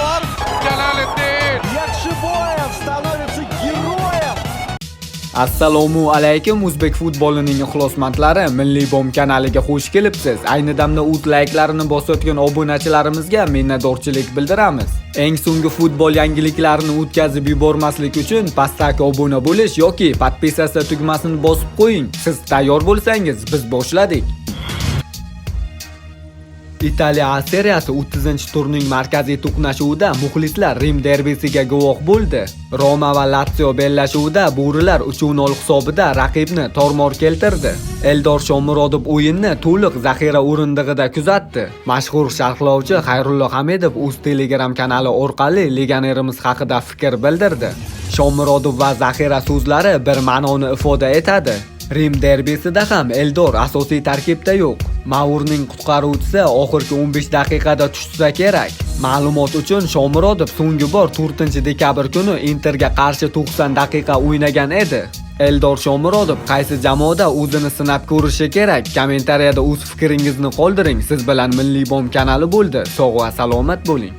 удар. Джалал Эддин. Якшибоев становится героем. assalomu alaykum o'zbek futbolining ixlosmandlari milliy bom kanaliga xush kelibsiz ayni damda ud layklarini bosayotgan obunachilarimizga minnatdorchilik bildiramiz eng so'nggi futbol yangiliklarini o'tkazib yubormaslik uchun pastdagi obuna bo'lish yoki podpisatsiya tugmasini bosib qo'ying siz tayyor bo'lsangiz biz boshladik Italiya A seriyasi 30-turning markaziy to'qnashuvida muxlislar Rim derbisiga guvoh bo'ldi. Roma va Lazio bellashuvida bo'rilar 3-0 hisobida raqibni tormor keltirdi. Eldor Shomurodov o'yinni to'liq zaxira o'rindig'ida kuzatdi. Mashhur sharhlovchi Xayrullo Hamidov o'z Telegram kanali orqali legionerimiz haqida fikr bildirdi. Shomurodov va zaxira so'zlari bir ma'noni ifoda etadi. Rim derbisida ham Eldor asosiy tarkibda yo'q. Maurning qutqaruvchisi oxirgi 15 daqiqada tushsa kerak. Ma'lumot uchun Shomurodov so'nggi bor 4-dekabr kuni Interga qarshi 90 daqiqa o'ynagan edi. Eldor Shomurodov qaysi jamoada o'zini sinab ko'rishi kerak? Kommentariyada o'z fikringizni qoldiring. Siz bilan Milliy bom kanali bo'ldi. Sog' va salomat bo'ling.